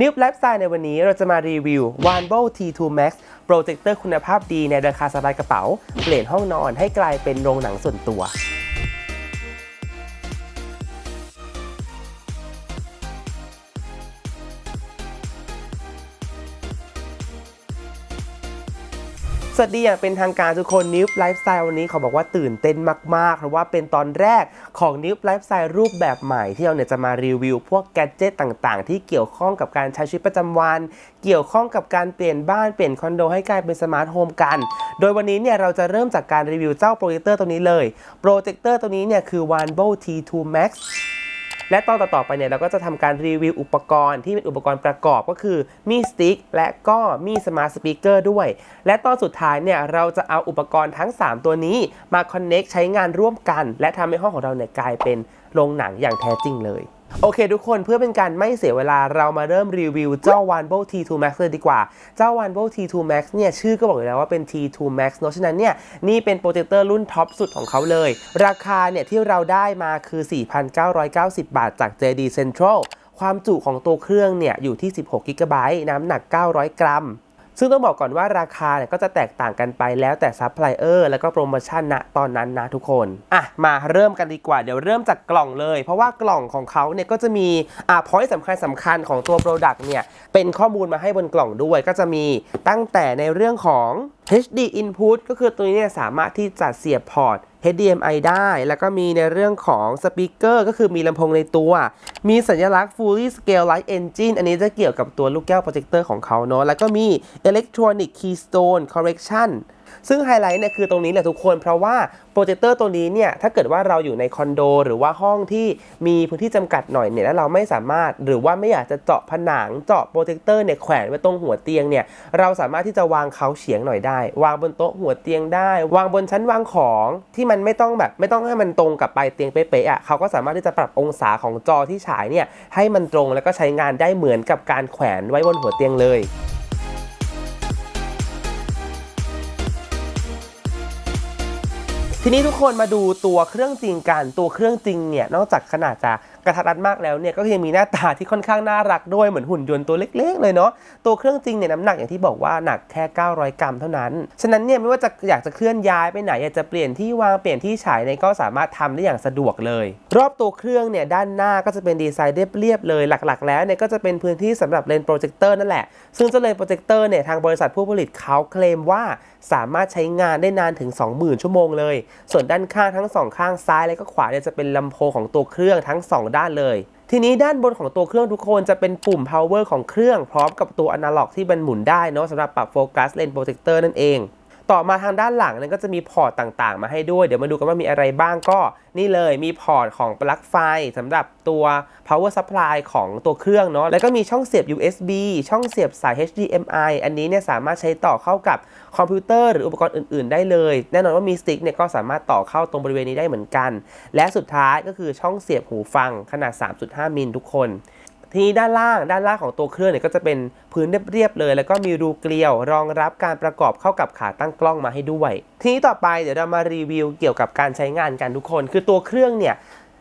นิวไลฟ์สไตล์ในวันนี้เราจะมารีวิว w a n b o T2 Max โปรเจคเตอร์คุณภาพดีในราคาสบายกระเป๋า เปลี่ยนห้องนอนให้กลายเป็นโรงหนังส่วนตัว สวัสดีอย่างเป็นทางการทุกคนนิวไลฟ์สไตล์วันนี้ขอบอกว่าตื่นเต้นมากๆ เพราะว่าเป็นตอนแรกของนิวไลฟ์สไตล์รูปแบบใหม่ที่เราเนี่ยจะมารีวิว พวกแกดเจิตต่างๆ ที่เกี่ยวข้องกับการใช้ชีวิตประจำวัน เกี่ยวข้องกับการเปลี่ยนบ้านเปลี่ยนคอนโดให้กลายเป็นสมาร์ทโฮมกัน โดยวันนี้เนี่ยเราจะเริ่มจากการรีวิวเจ้าโปรเจคเตอร์ตัวนี้เลย โปรเจคเตอร์ตัวนี้เนี่ยคือ w a n b o T2 Max และตอนต่อๆไปเนี่ยเราก็จะทำการรีวิวอุปกรณ์ที่เป็นอุปกรณ์ประกอบก็คือมีสติ๊กและก็มีสมาร์ทสปีกเกอร์ด้วย และตอนสุดท้ายเนี่ยเราจะเอาอุปกรณ์ทั้ง 3 ตัวนี้มาคอนเน็กใช้งานร่วมกัน และทำให้ห้องของเราเนี่ยกลายเป็นโรงหนังอย่างแท้จริงเลย โอเคทุกคนเพื่อเป็นการไม่เสียเวลาเรามาเริ่มรีวิวเจ้า w a n b o T2 Max เลยดีกว่า เจ้า w a n b o T2 Max เนี่ยชื่อก็บอกอยู่แล้วว่าเป็น T2 Max เนอะฉะนั้นเนี่ยนี่เป็นโปรเจคเตอร์รุ่นท็อปสุดของเขาเลย ราคาเนี่ยที่เราได้มาคือ 4,990 บาทจาก JD Central ความจุของตัวเครื่องเนี่ยอยู่ที่ 16 g b น้ำหนัก 900 กรัม ซึ่งต้องบอกก่อนว่าราคาเนี่ยก็จะแตกต่างกันไปแล้วแต่ซัพพลายเออร์แล้วก็โปรโมชั่นณตอนนั้นนะทุกคนอะมาเริ่มกันดีกว่าเดี๋ยวเริ่มจากกล่องเลย เพราะว่ากล่องของเขาเนี่ยก็จะมีอะพอยต์สำคัญสำคัญของตัวโปรดักต์เนี่ยเป็นข้อมูลมาให้บนกล่องด้วย ก็จะมีตั้งแต่ในเรื่องของ HD input ก็คือตัวนี้เนี่ยสามารถที่จะเสียบพอร์ต HDMI ได้ แล้วก็มีในเรื่องของสปีกเกอร์ก็คือมีลำโพงในตัว มีสัญลักษณ์ Fully Scale Light Engine อันนี้จะเกี่ยวกับตัวลูกแก้วโปรเจคเตอร์ของเขาเนาะ แล้วก็มี Electronic Keystone Correction ซึ่งไฮไลท์เนี่ยคือตรงนี้แหละทุกคน เพราะว่าโปรเจคเตอร์ตัวนี้เนี่ยถ้าเกิดว่าเราอยู่ในคอนโด หรือว่าห้องที่มีพื้นที่จำกัดหน่อยเนี่ยแล้วเราไม่สามารถหรือว่าไม่อยากจะเจาะผนังเจาะโปรเจคเตอร์เนี่ยแขวนไว้ตรงหัวเตียงเนี่ยเราสามารถที่จะวางเขาเฉียงหน่อยได้ วางบนโต๊ะหัวเตียงได้ วางบนชั้นวางของที่มันไม่ต้องแบบไม่ต้องให้มันตรงกับปลายเตียงเป๊ะๆอะเขาก็สามารถที่จะปรับองศาของจอที่ฉายเนี่ยให้มันตรงแล้วก็ใช้งานได้เหมือนกับการแขวนไว้บนหัวเตียงเลย ทีนี้ทุกคนมาดูตัวเครื่องจริงกัน ตัวเครื่องจริงเนี่ยนอกจากขนาดจะ กระทัดรัดมากแล้วเนี่ยก็ยังมีหน้าตาที่ค่อนข้างน่ารักด้วยเหมือนหุ่นยนต์ตัวเล็กๆเลยเนาะตัวเครื่องจริงเนี่ยน้ำหนักอย่างที่บอกว่าหนักแค่ 900 กรัมเท่านั้น ฉะนั้นเนี่ยไม่ว่าจะอยากจะเคลื่อนย้ายไปไหนอยากจะเปลี่ยนที่วางเปลี่ยนที่ฉายเนี่ยก็สามารถทำได้อย่างสะดวกเลย รอบตัวเครื่องเนี่ยด้านหน้าก็จะเป็นดีไซน์เรียบๆเลยหลักๆ แล้วเนี่ยก็จะเป็นพื้นที่สำหรับเลนส์โปรเจคเตอร์นั่นแหละ ซึ่งเจ้าเลนส์โปรเจคเตอร์เนี่ยทางบริษัทผู้ผลิตเขาเคลมว่าสามารถใช้งานได้นานถึง 20,000 ชั่วโมงเลย ส่วนด้านข้างทั้งสองข้างซ้ายและก็ขวาเนี่ยจะเป็นลำโพงของตัวเครื่องทั้ง 2ด้านเลยทีนี้ด้านบนของตัวเครื่องทุกคนจะเป็นปุ่ม power ของเครื่องพร้อมกับตัวอนาล็อกที่มันหมุนได้เนาะสำหรับปรับโฟกัสเลนส์โปรเจคเตอร์นั่นเอง ต่อมาทางด้านหลังนั้นก็จะมีพอร์ตต่างๆ มาให้ด้วย เดี๋ยวมาดูกันว่ามีอะไรบ้างก็นี่เลยมีพอร์ตของปลั๊กไฟสำหรับตัว power supply ของตัวเครื่องเนาะแล้วก็มีช่องเสียบ USB ช่องเสียบสาย HDMI อันนี้เนี่ยสามารถใช้ต่อเข้ากับคอมพิวเตอร์หรืออุปกรณ์อื่นๆ ได้เลย แน่นอนว่ามีสติ๊กเนี่ยก็สามารถต่อเข้าตรงบริเวณนี้ได้เหมือนกัน และสุดท้ายก็คือช่องเสียบหูฟังขนาด 3.5 มิลทุกคน ทีนี้ด้านล่างด้านล่างของตัวเครื่องเนี่ยก็จะเป็นพื้นเรียบๆเลย แล้วก็มีรูเกลียว รองรับการประกอบเข้ากับขาตั้งกล้องมาให้ด้วย ทีนี้ต่อไปเดี๋ยวเรามารีวิวเกี่ยวกับการใช้งานกันทุกคน คือตัวเครื่องเนี่ย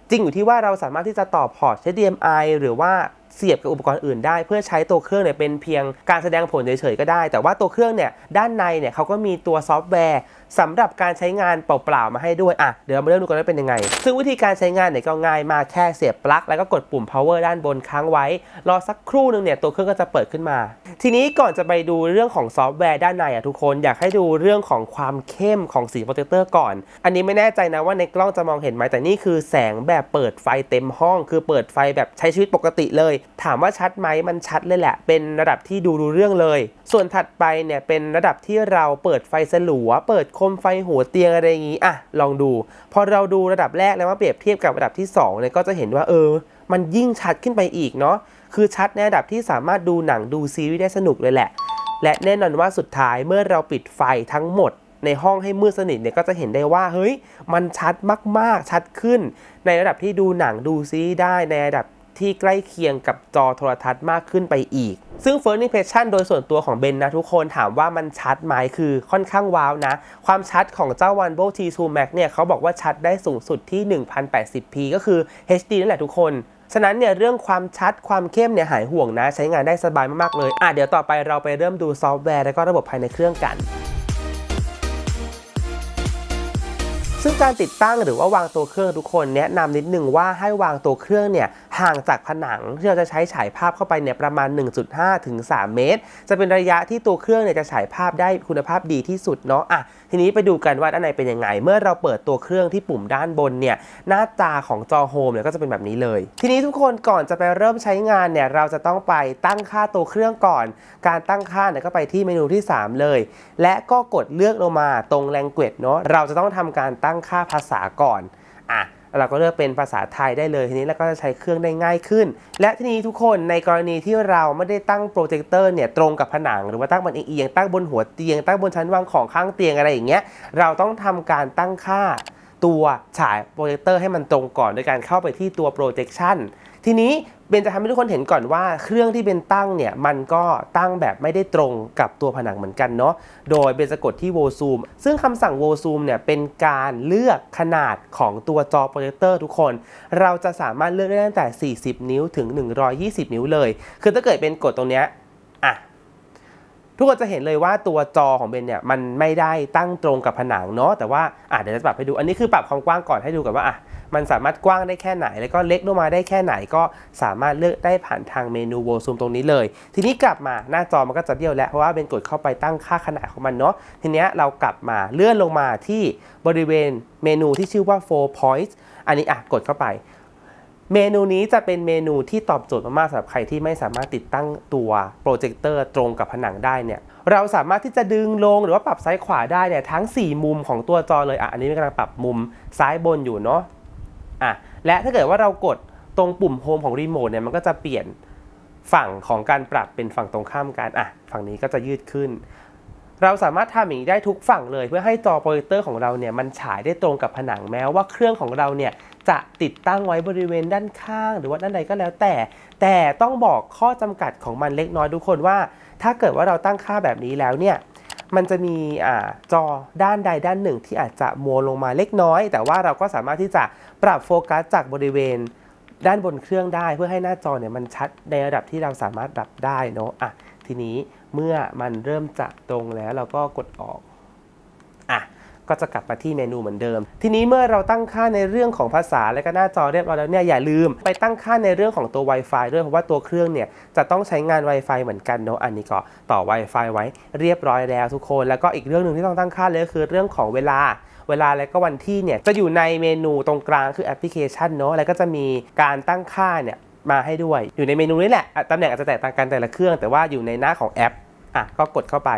จริงอยู่ที่ว่าเราสามารถที่จะต่อพอร์ต HDMI หรือว่า เสียบกับอุปกรณ์อื่นได้ เพื่อใช้ตัวเครื่องเนี่ยเป็นเพียงการแสดงผลเฉยๆก็ได้ แต่ว่าตัวเครื่องเนี่ยด้านในเนี่ยเขาก็มีตัวซอฟต์แวร์สำหรับการใช้งานเปล่าๆมาให้ด้วยอะเดี๋ยวเรามาเริ่มดูกันว่าเป็นยังไง ซึ่งวิธีการใช้งานเนี่ยก็ง่ายมากแค่เสียบปลั๊กแล้วก็กดปุ่ม power ด้านบนค้างไว้ รอสักครู่นึงเนี่ยตัวเครื่องก็จะเปิดขึ้นมา ทีนี้ก่อนจะไปดูเรื่องของซอฟต์แวร์ด้านในอะทุกคนอยากให้ดูเรื่องของความเข้มของสีโปรเจคเตอร์ก่อน อันนี้ไม่แน่ใจนะว่าในกล้องจะมองเห็นไหมแต่นี่คือแสงแบบเปิดไฟเต็มห้อง คือเปิดไฟแบบใช้ชีวิตปกติเลยถามว่าชัดไหมมันชัดเลยแหละ เป็นระดับที่ดูรู้เรื่องเลย ส่วนถัดไปเนี่ยเป็นระดับที่เราเปิดไฟสลัว เปิดโคมไฟหัวเตียงอะไรอย่างนี้อะลองดู พอเราดูระดับแรกแล้วมาเปรียบเทียบกับระดับที่2เนี่ยก็จะเห็นว่าเออ มันยิ่งชัดขึ้นไปอีกเนาะคือชัดในระดับที่สามารถดูหนังดูซีรีส์ได้สนุกเลยแหละ และแน่นอนว่าสุดท้ายเมื่อเราปิดไฟทั้งหมดในห้องให้มืดสนิทเนี่ยก็จะเห็นได้ว่าเฮ้ยมันชัดมากๆชัดขึ้น ในระดับที่ดูหนังดูซีได้ในระดับ ที่ใกล้เคียงกับจอโทรทัศน์มากขึ้นไปอีก ซึ่ง First Impression โดยส่วนตัวของเบนนะทุกคนถามว่ามันชัดไหมคือค่อนข้างว้าวนะ ความชัดของเจ้า One b o T2 Max เนี่ยเขาบอกว่าชัดได้สูงสุดที่ 1080p ก็คือ HD นั่นแหละทุกคนฉะนั้นเนี่ยเรื่องความชัดความเข้มเนี่ยหายห่วงนะ ใช้งานได้สบายมากๆเลยอะเดี๋ยวต่อไปเราไปเริ่มดูซอฟต์แวร์และก็ระบบภายในเครื่องกันซึ่งการติดตั้งหรือว่าวางตัวเครื่องทุกคนแนะนำนิดนึงว่าให้วางตัวเครื่องเนี่ย ห่างจากผนังที่เราจะใช้ฉายภาพเข้าไปเนี่ยประมาณ 1.5 ถึง 3 เมตร จะเป็นระยะที่ตัวเครื่องเนี่ยจะฉายภาพได้คุณภาพดีที่สุดเนาะอะทีนี้ไปดูกันว่าด้านในเป็นยังไง เมื่อเราเปิดตัวเครื่องที่ปุ่มด้านบนเนี่ยหน้าตาของจอโฮมเนี่ยก็จะเป็นแบบนี้เลย ทีนี้ทุกคนก่อนจะไปเริ่มใช้งานเนี่ยเราจะต้องไปตั้งค่าตัวเครื่องก่อน การตั้งค่าเนี่ยก็ไปที่เมนูที่ 3 เลย และก็กดเลือกลงมาตรง language เนาะเราจะต้องทำการตั้งค่าภาษาก่อนอะ เราก็เลือกเป็นภาษาไทยได้เลยทีนี้เราก็จะใช้เครื่องได้ง่ายขึ้น และทีนี้ทุกคนในกรณีที่เราไม่ได้ตั้งโปรเจคเตอร์เนี่ยตรงกับผนัง หรือว่าตั้งบนเอียงตั้งบนหัวเตียง ตั้งบนชั้นวางของข้างเตียงอะไรอย่างเงี้ยเราต้องทำการตั้งค่าตัวฉายโปรเจคเตอร์ให้มันตรงก่อนโดยการเข้าไปที่ตัว projection ทีนี้เบนจะทำให้ทุกคนเห็นก่อนว่าเครื่องที่เบนตั้งเนี่ยมันก็ตั้งแบบไม่ได้ตรงกับตัวผนังเหมือนกันเนาะโดยเบนจะกดที่ w o ซูมซึ่งคำสั่ง w o ซูมเนี่ยเป็นการเลือกขนาดของตัวจอโปรเจคเตอร์ทุกคน เราจะสามารถเลือกได้ตั้งแต่ 40 นิ้วถึง 120 นิ้วเลย คือถ้าเกิดเป็นกดตรงเนี้ย ทุกคนจะเห็นเลยว่าตัวจอของเบนเนี่ยมันไม่ได้ตั้งตรงกับผนังเนาะแต่ว่าอะเดี๋ยวจะปรับให้ดู อันนี้คือปรับความกว้างก่อนให้ดูก่อนว่าอะมันสามารถกว้างได้แค่ไหน แล้วก็เล็กลงมาได้แค่ไหนก็สามารถเลือกได้ผ่านทางเมนูโวซูมตรงนี้เลย ทีนี้กลับมาหน้าจอมันก็จะเบี้ยวแล้วเพราะว่าเบนกดเข้าไปตั้งค่าขนาดของมันเนาะทีเนี้ยเรากลับมาเลื่อนลงมาที่บริเวณเมนูที่ชื่อว่า four points อันนี้อะกดเข้าไป เมนูนี้จะเป็นเมนูที่ตอบโจทย์มากๆสำหรับใครที่ไม่สามารถติดตั้งตัวโปรเจคเตอร์ตรงกับผนังได้เนี่ยเราสามารถที่จะดึงลงหรือว่าปรับซ้ายขวาได้เนี่ยทั้ง 4 มุมของตัวจอเลยอะอันนี้กำลังปรับมุมซ้ายบนอยู่เนาะอะและถ้าเกิดว่าเรากดตรงปุ่มโฮมของรีโมทเนี่ยมันก็จะเปลี่ยนฝั่งของการปรับเป็นฝั่งตรงข้ามกันอะฝั่งนี้ก็จะยืดขึ้น เราสามารถทำอย่างนี้ได้ทุกฝั่งเลย เพื่อให้จอโปรเจคเตอร์ของเราเนี่ยมันฉายได้ตรงกับผนังแม้ว่าเครื่องของเราเนี่ยจะติดตั้งไว้บริเวณด้านข้าง หรือว่าด้านใดก็แล้วแต่ แต่ต้องบอกข้อจำกัดของมันเล็กน้อยทุกคนว่า ถ้าเกิดว่าเราตั้งค่าแบบนี้แล้วเนี่ยมันจะมีอ่าจอด้านใดด้านหนึ่งที่อาจจะมัวลงมาเล็กน้อย แต่ว่าเราก็สามารถที่จะปรับโฟกัสจากบริเวณด้านบนเครื่องได้ เพื่อให้หน้าจอเนี่ยมันชัดในระดับที่เราสามารถรับได้เนาะอะทีนี้เมื่อมันเริ่มจะตรงแล้วเราก็กดออกอะก็จะกลับมาที่เมนูเหมือนเดิม ทีนี้เมื่อเราตั้งค่าในเรื่องของภาษาและก็หน้าจอเรียบร้อยแล้วเนี่ยอย่าลืมไปตั้งค่าในเรื่องของตัว Wi-Fi ด้วยเพราะว่าตัวเครื่องเนี่ยจะต้องใช้งาน Wi-Fi เหมือนกันเนาะอันนี้ก็ต่อ Wi-Fi ไว้เรียบร้อยแล้วทุกคน แล้วก็อีกเรื่องหนึ่งที่ต้องตั้งค่าเลยก็คือเรื่องของเวลาเวลาและก็วันที่เนี่ยจะอยู่ในเมนูตรงกลางคือแอปพลิเคชันเนาะแล้วก็จะมีการตั้งค่าเนี่ย มาให้ด้วย อยู่ในเมนูนี้แหละตำแหน่งอาจจะแตกต่างกันแต่ละเครื่อง แต่ว่าอยู่ในหน้าของแอปอะก็กดเข้าไป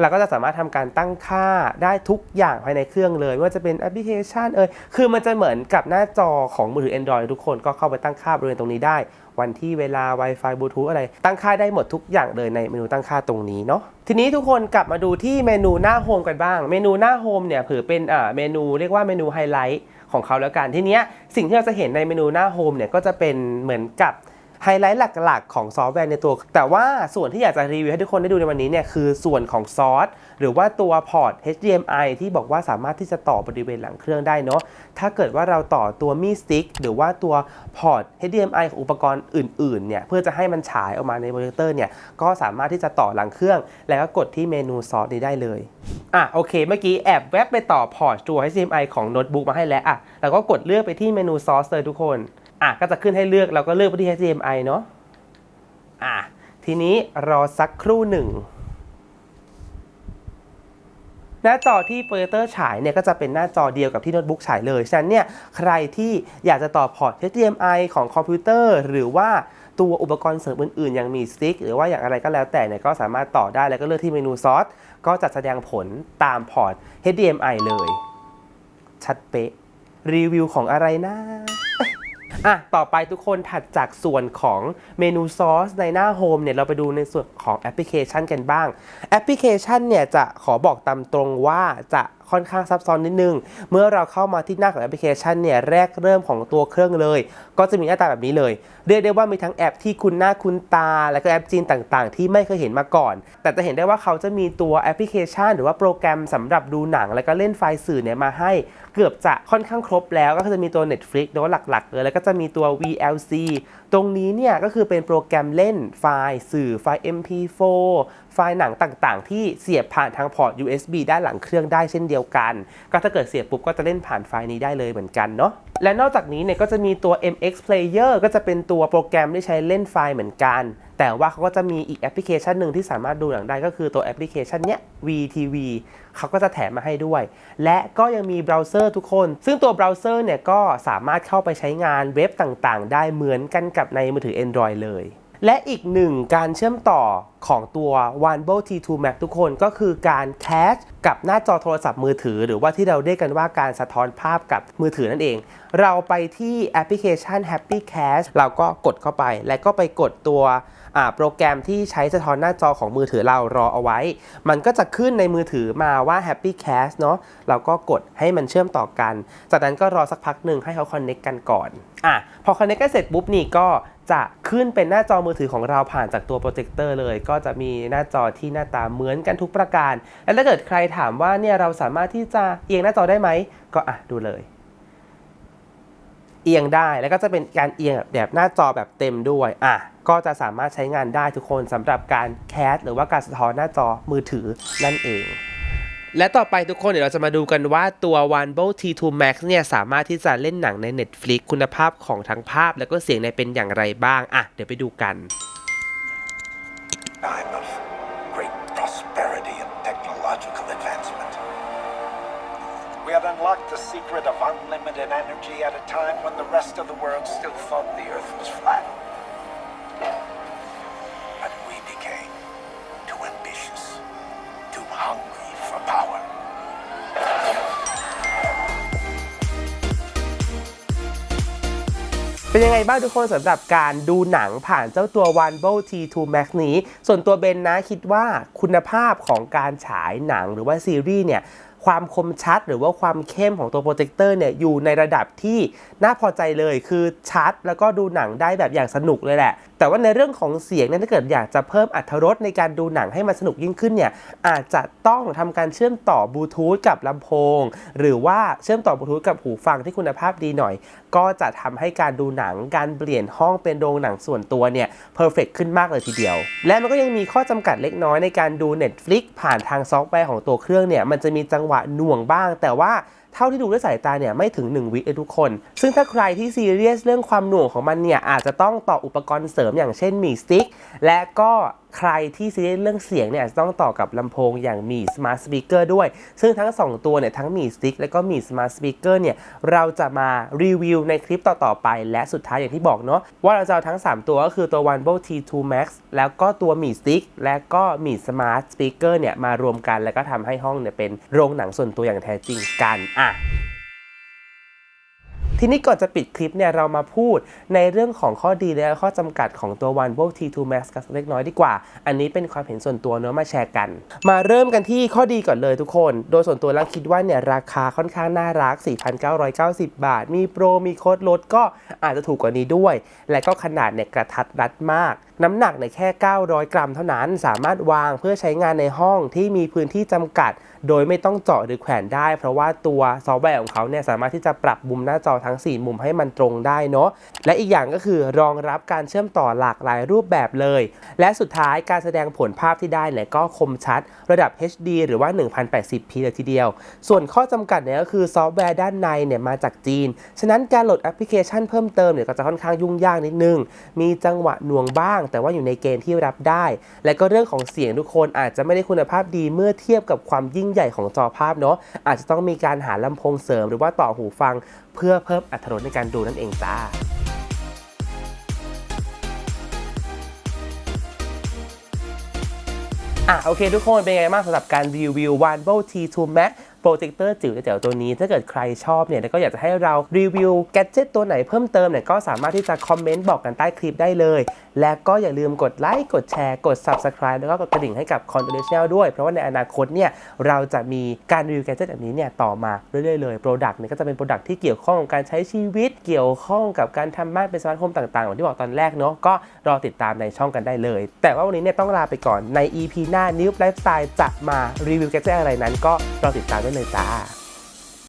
เราก็จะสามารถทำการตั้งค่าได้ทุกอย่างภายในเครื่องเลยไม่ว่าจะเป็นแอปพลิเคชันเอยคือมันจะเหมือนกับหน้าจอของมือถือ Android ทุกคนก็เข้าไปตั้งค่าบริเวณตรงนี้ได้ วันที่เวลา Wi-Fi บลูทูธอะไร ตั้งค่าได้หมดทุกอย่างเลยในเมนูตั้งค่าตรงนี้เนาะทีนี้ทุกคนกลับมาดูที่เมนูหน้าโฮมกันบ้าง เมนูหน้าโฮมเนี่ยถือเป็นอ่าเมนูเรียกว่าเมนูไฮไลท์ของเขาแล้วกันทีเนี้ยสิ่งที่เราจะเห็นในเมนูหน้าโฮมเนี่ยก็จะเป็นเหมือนกับ ไฮไลท์หลักๆ ของซอฟต์แวร์ในตัว แต่ว่าส่วนที่อยากจะรีวิวให้ทุกคนได้ดูในวันนี้เนี่ยคือส่วนของซอสหรือว่าตัวพอร์ต HDMI ที่บอกว่าสามารถที่จะต่อบริเวณหลังเครื่องได้เนาะถ้าเกิดว่าเราต่อตัวมีสติ๊กหรือว่าตัวพอร์ต HDMI ของอุปกรณ์อื่นๆเนี่ยเพื่อจะให้มันฉายออกมาในโปรเจคเตอร์เนี่ยก็สามารถที่จะต่อหลังเครื่อง แล้วก็กดที่เมนูซอสนี้ได้เลยอะโอเค เมื่อกี้แอบแวบไปต่อพอร์ตตัว HDMI ของโน้ตบุ๊กมาให้แล้วอะแล้วก็กดเลือกไปที่เมนูซอสเลยทุกคน อะก็จะขึ้นให้เลือกเราก็เลือกไปที่ HDMI เนาะอะทีนี้รอสักครู่หนึ่งหน้าจอที่โปรเจคเตอร์ฉายเนี่ยก็จะเป็นหน้าจอเดียวกับที่โน้ตบุ๊กฉายเลย ฉะนั้นเนี่ยใครที่อยากจะต่อพอร์ต HDMI ของคอมพิวเตอร์ หรือว่าตัวอุปกรณ์เสริมอื่นๆ อย่างมีสติ๊กหรือว่าอย่างอะไรก็แล้วแต่เนี่ยก็สามารถต่อได้แล้วก็เลือกที่เมนูซอสก็จะแสดงผลตามพอร์ต HDMI เลย ชัดเป๊ะ รีวิวของอะไรนะ อะ ต่อไปทุกคนถัดจากส่วนของเมนูซอสในหน้าโฮมเนี่ย เราไปดูในส่วนของแอปพลิเคชันกันบ้าง แอปพลิเคชันเนี่ย จะขอบอกตามตรงว่าจะ ค่อนข้างซับซ้อนนิดนึง เมื่อเราเข้ามาที่หน้าของแอปพลิเคชันเนี่ยแรกเริ่มของตัวเครื่องเลย ก็จะมีหน้าตาแบบนี้เลย เรียกได้ว่ามีทั้งแอปที่คุณหน้าคุณตา และก็แอปจีนต่างๆ ที่ไม่เคยเห็นมาก่อน แต่จะเห็นได้ว่าเขาจะมีตัวแอปพลิเคชัน หรือว่าโปรแกรมสำหรับดูหนัง แล้วก็เล่นไฟล์สื่อเนี่ยมาให้ เกือบจะค่อนข้างครบแล้ว ก็จะมีตัว Netflix โดยหลักๆเลยแล้วก็จะมีตัว VLC ตรงนี้เนี่ยก็คือเป็นโปรแกรมเล่นไฟล์สื่อไฟล์ MP4 ไฟล์หนังต่างๆ ที่เสียบผ่านทางพอร์ต USB ด้านหลังเครื่องได้เช่นเดียวกัน ก็ถ้าเกิดเสียบปุ๊บก็จะเล่นผ่านไฟล์นี้ได้เลยเหมือนกันเนาะและนอกจากนี้เนี่ยก็จะมีตัว MX Player ก็จะเป็นตัวโปรแกรมที่ใช้เล่นไฟล์เหมือนกัน แต่ว่าเขาก็จะมีอีกแอปพลิเคชันหนึ่งที่สามารถดูหนังได้ก็คือตัวแอปพลิเคชันเนี้ย VTV เขาก็จะแถมมาให้ด้วย และก็ยังมีเบราว์เซอร์ทุกคน ซึ่งตัวเบราว์เซอร์เนี่ยก็สามารถเข้าไปใช้งานเว็บต่างๆ ได้เหมือนกันกับในมือถือ Android เลย และอีกหนึ่งการเชื่อมต่อของตัว o n e b o T2 Max ทุกคนก็คือการแคชกับหน้าจอโทรศัพท์มือถือ หรือว่าที่เราเรียกกันว่าการสะท้อนภาพกับมือถือนั่นเอง เราไปที่แอปพลิเคชัน Happy Cache เราก็กดเข้าไป และก็ไปกดตัวโปรแกรมที่ใช้สะท้อนหน้าจอของมือถือเรารอเอาไว้ มันก็จะขึ้นในมือถือมาว่า Happy Cache เนาะเราก็กดให้มันเชื่อมต่อกัน จากนั้นก็รอสักพักหนึ่งให้เขาคอนเน็กกันก่อนอะพอคอนเน็กกันเสร็จปุ๊บนี่ก็ จะขึ้นเป็นหน้าจอมือถือของเราผ่านจากตัวโปรเจคเตอร์เลย ก็จะมีหน้าจอที่หน้าตาเหมือนกันทุกประการ และถ้าเกิดใครถามว่าเนี่ยเราสามารถที่จะเอียงหน้าจอได้ไหม ก็อะดูเลย เอียงได้แล้วก็จะเป็นการเอียงแบบหน้าจอแบบเต็มด้วยอะก็จะสามารถใช้งานได้ทุกคนสำหรับการแคสหรือว่าการสะท้อนหน้าจอมือถือนั่นเอง และต่อไปทุกคนเดี๋ยวเราจะมาดูกันว่าตัว o n e b o T2 Max เนี่ยสามารถที่จะเล่นหนังใน Netflix คุณภาพของทั้งภาพ แล้วก็เสียงเนี่ยเป็นอย่างไรบ้าง อะ เดี๋ยวไปดูกัน time of great prosperity and technological advancement. We had unlocked the secret of unlimited energy at a time when the rest of the world still thought the earth was flat. เป็นยังไงบ้างทุกคนสำหรับการดูหนังผ่านเจ้าตัว o n e b o T2 Max นี้ ส่วนตัวเบนนะคิดว่าคุณภาพของการฉายหนังหรือว่าซีรีส์เนี่ย ความคมชัดหรือว่าความเข้มของตัวโปรเจคเตอร์เนี่ยอยู่ในระดับที่น่าพอใจเลยคือชัด แล้วก็ดูหนังได้แบบอย่างสนุกเลยแหละ แต่ว่าในเรื่องของเสียงเนี่ยถ้าเกิดอยากจะเพิ่มอรรถรสในการดูหนังให้มันสนุกยิ่งขึ้นเนี่ยอาจจะต้องทำการเชื่อมต่อบลูทูธกับลำโพง หรือว่าเชื่อมต่อบลูทูธกับหูฟังที่คุณภาพดีหน่อย ก็จะทำให้การดูหนังการเปลี่ยนห้องเป็นโรงหนังส่วนตัวเนี่ยเพอร์เฟกขึ้นมากเลยทีเดียว และมันก็ยังมีข้อจำกัดเล็กน้อยในการดู Netflix ผ่านทางซอฟต์แวร์ของตัวเครื่องเนี่ยมันจะมีจังหวะหน่วงบ้าง แต่ว่าเท่าที่ดูด้วยสายตาเนี่ยไม่ถึง 1 วิเลยทุกคน ซึ่งถ้าใครที่ซีเรียสเรื่องความหน่วงของมันเนี่ยอาจจะต้องต่ออุปกรณ์เสริมอย่างเช่นมีสติ๊กและก็ ใครที่ซีเรียสเรื่องเสียงเนี่ยอาจจะต้องต่อกับลำโพงอย่างมี Smart Speaker ด้วย ซึ่งทั้ง 2 ตัวเนี่ยทั้งมีสติ๊กและก็มี Smart Speaker เนี่ยเราจะมารีวิวในคลิปต่อ ๆ ไป และสุดท้ายอย่างที่บอกเนาะว่าเราจะเอาทั้ง 3 ตัวก็คือตัว o n e b o T2 Max แล้วก็ตัวมีสติ๊กและก็มี Smart Speaker เนี่ยมารวมกันแล้วก็ทำให้ห้องเนี่ยเป็นโรงหนังส่วนตัวอย่างแท้จริงกันอะ ทีนี้ก่อนจะปิดคลิปเนี่ยเรามาพูดในเรื่องของข้อดีและข้อจำกัดของตัว o n e b o T2 Max กันสักเล็กน้อยดีกว่า อันนี้เป็นความเห็นส่วนตัวเนอะมาแชร์กัน มาเริ่มกันที่ข้อดีก่อนเลยทุกคน โดยส่วนตัวแล้วคิดว่าเนี่ยราคาค่อนข้างน่ารัก 4,990 บาท มีโปรมีโค้ดลดก็อาจจะถูกกว่านี้ด้วย และก็ขนาดเนี่ยกระทัดรัดมากน้ำหนักในแค่ 900 กรัมเท่านั้น สามารถวางเพื่อใช้งานในห้องที่มีพื้นที่จำกัด โดยไม่ต้องเจาะหรือแขวนได้ เพราะว่าตัวซอฟต์แวร์ของเขาเนี่ยสามารถที่จะปรับมุมหน้าจอทั้ง 4 มุมให้มันตรงได้เนาะและอีกอย่างก็คือรองรับการเชื่อมต่อหลากหลายรูปแบบเลย และสุดท้ายการแสดงผลภาพที่ได้เนี่ยก็คมชัด ระดับ HD หรือว่า 1080p เลยทีเดียว ส่วนข้อจำกัดเนี่ยก็คือซอฟต์แวร์ด้านในเนี่ยมาจากจีน ฉะนั้นการโหลดแอปพลิเคชันเพิ่มเติมเนี่ยก็จะค่อนข้างยุ่งยากนิดนึงมีจังหวะหน่วงบ้างแต่ว่าอยู่ในเกณฑ์ที่รับได้ และก็เรื่องของเสียงทุกคนอาจจะไม่ได้คุณภาพดีเมื่อเทียบกับความยิ่งใหญ่ของจอภาพเนาะอาจจะต้องมีการหาลำโพงเสริม หรือว่าต่อหูฟัง เพื่อเพิ่มอรรถรสในการดูนั่นเองจ้าอะโอเคทุกคนเป็นไงบ้างสำหรับการรีวิว o n e b o T2 Max โปรเจคเตอร์จิ๋วแจ๋วตัวนี้ถ้าเกิดใครชอบเนี่ยแล้วก็อยากจะให้เรารีวิวแกดเจิตตัวไหนเพิ่มเติมเนี่ยก็สามารถที่จะคอมเมนต์บอกกันใต้คลิปได้เลย และก็อย่าลืมกดไลค์กดแชร์ กด Subscribe แล้วก็กดกระดิ่งให้กับคอนเทนต์ช n นลด้วย เพราะว่าในอนาคตเนี่ยเราจะมีการรีวิวแกดเจิตแบบนี้เนี่ยต่อมาเรื่อยๆเลยโปรดักต์เนี่ยก็จะเป็นโปรดักต์ที่เกี่ยวข้องกับการใช้ชีวิต เกี่ยวข้องกับการทำบ้านเป็นสมาร์ทโฮมต่างๆอย่างที่บอกตอนแรกเนาะก็รอติดตามในช่องกันได้เลย แต่ว่าวันนี้เนี่ยต้องลาไปก่อนใน EP หน้า New Lifestyle จะมารีวิวแกดเจิตอะไรนั้น ก็รอติดตามได้เลยจ้า